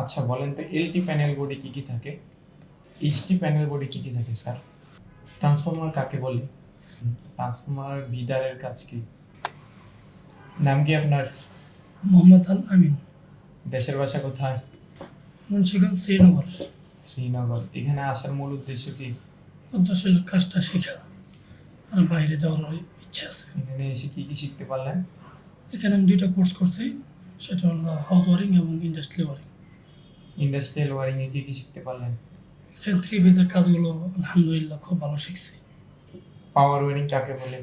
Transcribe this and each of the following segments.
আচ্ছা বলেন তো এলটি প্যানেল বডি কি কি থাকে? এইচটি প্যানেল বডি কি কি থাকে স্যার ট্রান্সফর্মার কাকে বলে? ট্রান্সফর্মার বিদারের কাজ কি? নাম কি আপনার? মোহাম্মদ আল আমিন। দেশের বাসা কোথায়? মুন্সিগঞ্জ শ্রীনগর। শ্রীনগর। এখানে আসার মূল উদ্দেশ্য কি? উদ্দেশ্যের কাজটা শেখা। আর বাইরে যাওয়ার ইচ্ছা আছে। এখানে এসে কি কি শিখতে পারলেন? এখানে আমি দুইটা কোর্স করছি। সেটা হলো হাউস ওয়ারিং এবং ইন্ডাস্ট্রি ওয়ারিং ইন্ডাস্ট্রিয়াল ওয়ারিং এ কি কি শিখতে পারলেন? এখানে থ্রি ফেজের কাজগুলো আলহামদুলিল্লাহ খুব ভালো শিখছি। পাওয়ার ওয়ারিং কাকে বলে?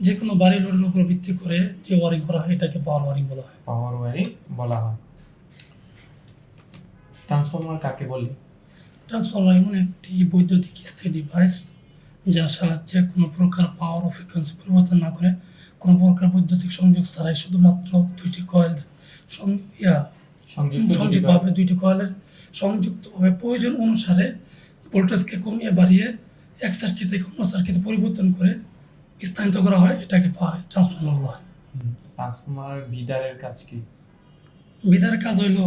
যে কোনো বাড়ি লোডের উপর ভিত্তি করে যে ওয়ারিং করা হয় এটাকে পাওয়ার ওয়ারিং বলা হয়। পাওয়ার ওয়ারিং বলা হয়। ট্রান্সফরমার কাকে বলে? ট্রান্সফর্মার এমন একটি বৈদ্যুতিক স্থির ডিভাইস যার সাহায্যে কোনো প্রকার পাওয়ার ও ফ্রিকোয়েন্সি পরিবর্তন না করে কোনো প্রকার বৈদ্যুতিক সংযোগ ছাড়াই শুধুমাত্র দুইটি কয়েল ইয়া সংযুক্তভাবে দুইটি কয়েলের সংযুক্তভাবে প্রয়োজন অনুসারে ভোল্টেজকে কমিয়ে বাড়িয়ে এক সার্কিট থেকে অন্য সার্কিটে পরিবর্তন করে স্থানান্তর করা হয় এটাকে পাওয়া ট্রান্সফর্মার বলা হয়। ট্রান্সফরমার বিদারের কাজ কি? বিদার কাজ হইল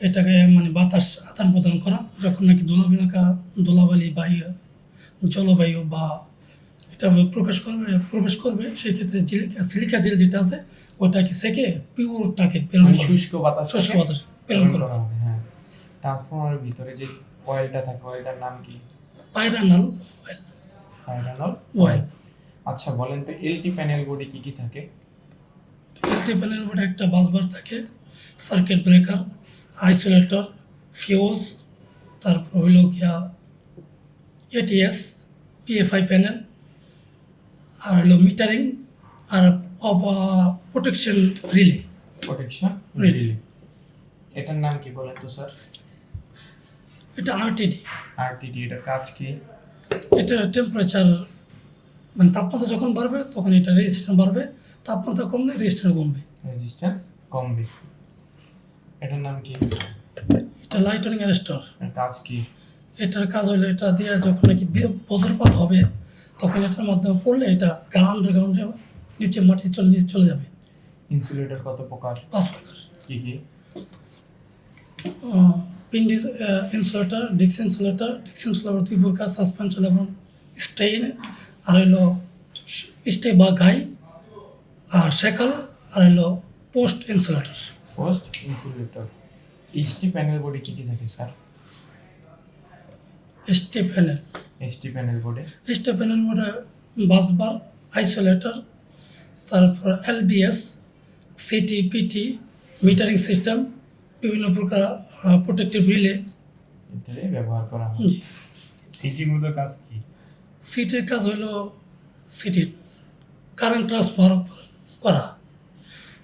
এটাকে মানে বাতাস আদান প্রদান করা যখন নাকি দোলাবিলাকা দোলাবালি বায়ু জলবায়ু বা এটা প্রকাশ করবে প্রবেশ করবে সেক্ষেত্রে জিলিকা সিলিকা জেল যেটা আছে ওটাকে সেকে পিউরটাকে প্রেরণ করে শুষ্ক বাতাস শুষ্ক বাতাস প্রেরণ করা হবে। হ্যাঁ। ট্রান্সফরমারের ভিতরে যে অয়েলটা থাকে অয়েলটার নাম কি? পাইরানাল পাইরানল অয়েল আচ্ছা বলেন তো এলটি প্যানেল বোর্ডে কি কি থাকে? এলটি প্যানেল বোর্ডে একটা বাসবার থাকে সার্কিট ব্রেকার আইসোলেটর ফিউজ তারপর হইল গিয়া এটিএস পিএফআই প্যানেল আর হলো মিটারিং আর protection relay protection Relay. Relay এটার নাম কি বলেন তো স্যার? এটা আরটিডি আরটিডি এটার কাজ কি? এটা টেম্পারেচার মানে তাপমাত্রা যখন বাড়বে তখন এটা রেজিস্ট্রেশন বাড়বে। তাপমাত্রা কমলে রেজিস্ট্রেশন কমবে। রেজিস্ট্যান্স কমবে। এটার নাম কি? এটা লাইটনিং অ্যারেস্টর কাজ কি? এটার কাজ হলো এটা দিয়ে যখন নাকি বজ্রপাত হবে তখন এটার মাধ্যমে পড়লে এটা গ্রাউন্ড গ্রাউন্ডে নিচে মাটি চলে নিচে চলে যাবে। ইনসুলেটর কত প্রকার? পাঁচ প্রকার। কি কি? পিন্ডিস ইনসুলেটার ডিক্স ইনসুলেটার ডিক্স ইনসুলেটার দুই প্রকার সাসপেনশন এবং স্টেইন আর হইল স্টে বা গাই আর শেকাল আর হলো post insulator post insulator HT panel body কি কি থাকে sir stay panel HT panel বোর্ডে স্টে প্যানেল মধ্যে বাসবার আইসোলেটর তারপর LBS CT PT metering system বিভিন্ন প্রকার প্রোটেক্টিভ রিলে ইত্যাদি ব্যবহার করা হয়। জি। সিটির মধ্যে কাজ কি? সিটির কাজ হলো সিটির কারেন্ট ট্রান্সফার করা।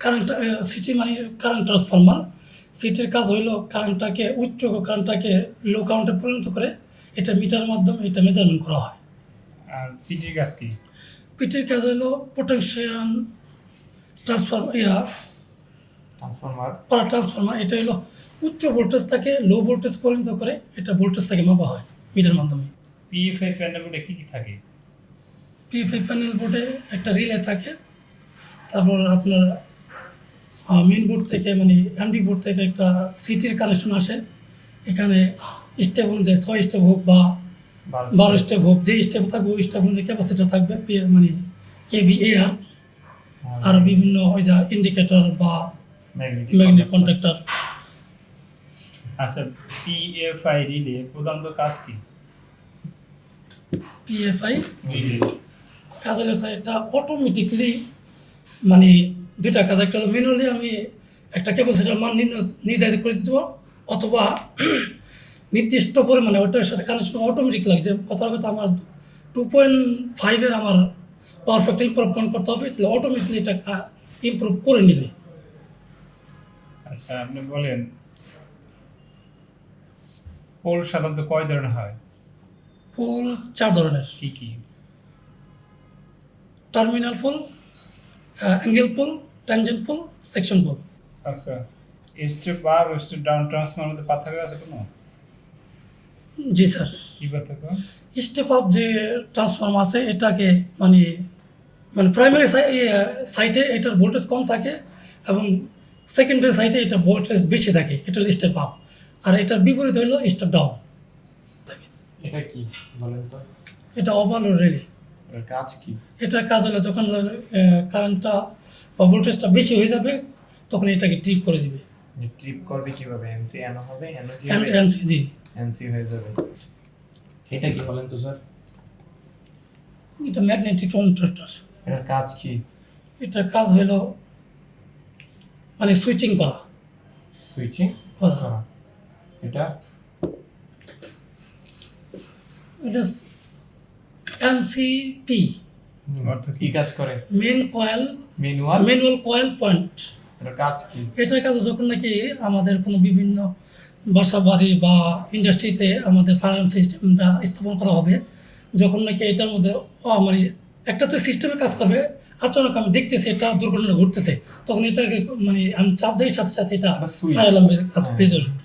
কারেন্ট সিটি মানে কারেন্ট ট্রান্সফরমার সিটির কাজ হলো কারেন্টটাকে উচ্চ কারেন্টটাকে লো কারেন্টে পরিণত করে এটা মিটারের মাধ্যমে এটা মেজারমেন্ট করা হয়। আর পিটির কাজ কি? পিটির কাজ হলো পোটেনশিয়াল ট্রান্সফার ইয়া ট্রান্সফরমার পাওয়ার ট্রান্সফরমার এটা হলো উচ্চ ভোল্টেজ থেকে লো ভোল্টেজ পরিণত করে এটা ভোল্টেজ থেকে মাপা হয় মিটার মাধ্যমে। পিএফআই প্যানেল বোর্ডে কি কি থাকে? পিএফআই প্যানেল বোর্ডে একটা রিলে থাকে তারপর আপনার মেন বোর্ড থেকে মানে এমডি বোর্ড থেকে একটা সিটির কানেকশন আসে এখানে স্টেপ অনুযায়ী ছয় স্টেপ হোক বা বারো স্টেপ হোক যে স্টেপ থাকবে ওই স্টেপ অনুযায়ী ক্যাপাসিটি থাকবে মানে কেবি এ আর আর বিভিন্ন ওই যা ইন্ডিকেটর বা ম্যাগনেটিক কন্ট্রাক্টর আচ্ছা পিএফআই রিলে প্রধানত কাজ কি? পিএফআই কাজ হলে স্যার এটা অটোমেটিকলি মানে দুইটা কাজ একটা হলো ম্যানুয়ালি আমি একটা ক্যাপাসিটার মান নির্ধারিত করে দিতে পারব অথবা নির্দিষ্ট পরিমাণে ওটার সাথে কানেকশন অটোমেটিক লাগে যে কথার কথা আমার টু পয়েন্ট ফাইভের আমার পারফেক্ট ইম্প্রুভমেন্ট করতে হবে তাহলে অটোমেটিকলি এটা ইমপ্রুভ করে নেবে। আচ্ছা আপনি বলেন পোল সাধারণত কয় ধরনের হয়? পোল চার ধরনের। কি কি? Terminal pole angle pole tangent pole section pole আচ্ছা step up step down transfer মধ্যে পার্থক্য আছে কোনো? জি স্যার। স্টেপ আপ যে ট্রান্সফর্ম আছে এটাকে মানে মানে প্রাইমারি সাইটে এটার ভোল্টেজ কম থাকে এবং সেকেন্ডারি সাইডে এটা ভোল্টেজ বেশি থাকে এটা স্টেপ আপ আর এটার বিপরীত হলো স্টেপ ডাউন থাকে। এটা কি বলেন তো? এটা ওভারলোড রিলে এটার কাজ কি? এটার কাজ হলো যখন কারেন্টটা বা ভোল্টেজটা বেশি হয়ে যাবে তখন এটাকে ট্রিপ করে দিবে। ট্রিপ করবে কীভাবে? এনসি এন হবে? এন কি এনসি জি এনসি হয়ে যাবে এটা কি বলেন তো স্যার এটা ম্যাগনেটিক কন্ট্রাক্টর এটার কাজ কি? এটার কাজ হলো মানে সুইচিং করা। সুইচিং করা। এটা? এটা এনসিপি অর্থ কি? কাজ করে? Main coil manual manual coil point এটার কাজ কি? এটার কাছে যখন নাকি আমাদের কোনো বিভিন্ন বাসা বাড়ি বা ইন্ডাস্ট্রিতে আমাদের ফায়ার সিস্টেমটা স্থাপন করা হবে। যখন নাকি এটার মধ্যে মানে একটা তো সিস্টেমে কাজ করবে আচানক আমি দেখতেছি এটা দুর্ঘটনা ঘটতেছে তখন এটাকে মানে আমি চাপ দেওয়ার সাথে সাথে এটা কাজ হ্যাঁ। উঠবে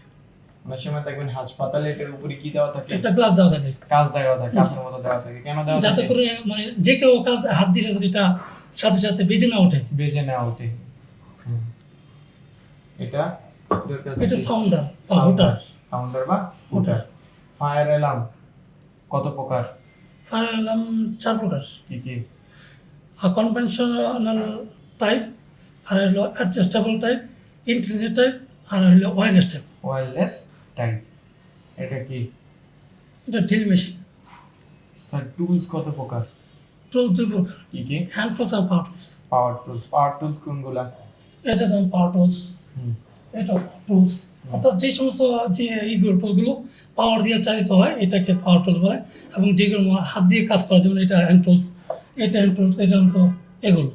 অনেক সময় দেখবেন হাসপাতালে এটার উপরে কি দেওয়া থাকে? একটা গ্লাস দেওয়া থাকে। কাজ দেওয়া থাকে কাজের মতো দেওয়া থাকে। কেন দেওয়া যাতে করে মানে যে কেউ কাজ হাত দিলে এটা সাথে সাথে বেজে না ওঠে। বেজে এটা এটা সাউন্ডার বা হোটার সাউন্ডার বা হোটার ফায়ার অ্যালার্ম কত প্রকার? ফায়ার অ্যালার্ম চার প্রকার। কি কি? কনভেনশনাল টাইপ আর হলো অ্যাডজাস্টেবল টাইপ ইন্টেলিজেন্ট টাইপ আর হলো ওয়্যারলেস টাইপ ওয়্যারলেস টাইপ এটা কি? এটা ড্রিল মেশিন স্যার টুলস কত প্রকার? টুলস দুই প্রকার। কি কি? হ্যান্ড টুলস আর power tools power tools power tools কোনগুলা? এটা যেমন পাওয়ার টুলস হুম। এটা টুলস অর্থাৎ যে সমস্ত যে ইগুলো টুলসগুলো পাওয়ার দিয়ে চালিত হয় এটাকে পাওয়ার টুলস বলে। এবং যেগুলো হাত দিয়ে কাজ করা যেমন এটা হ্যান্ড টুলস এটা হ্যান্ড টুলস এটা হচ্ছে এগুলো।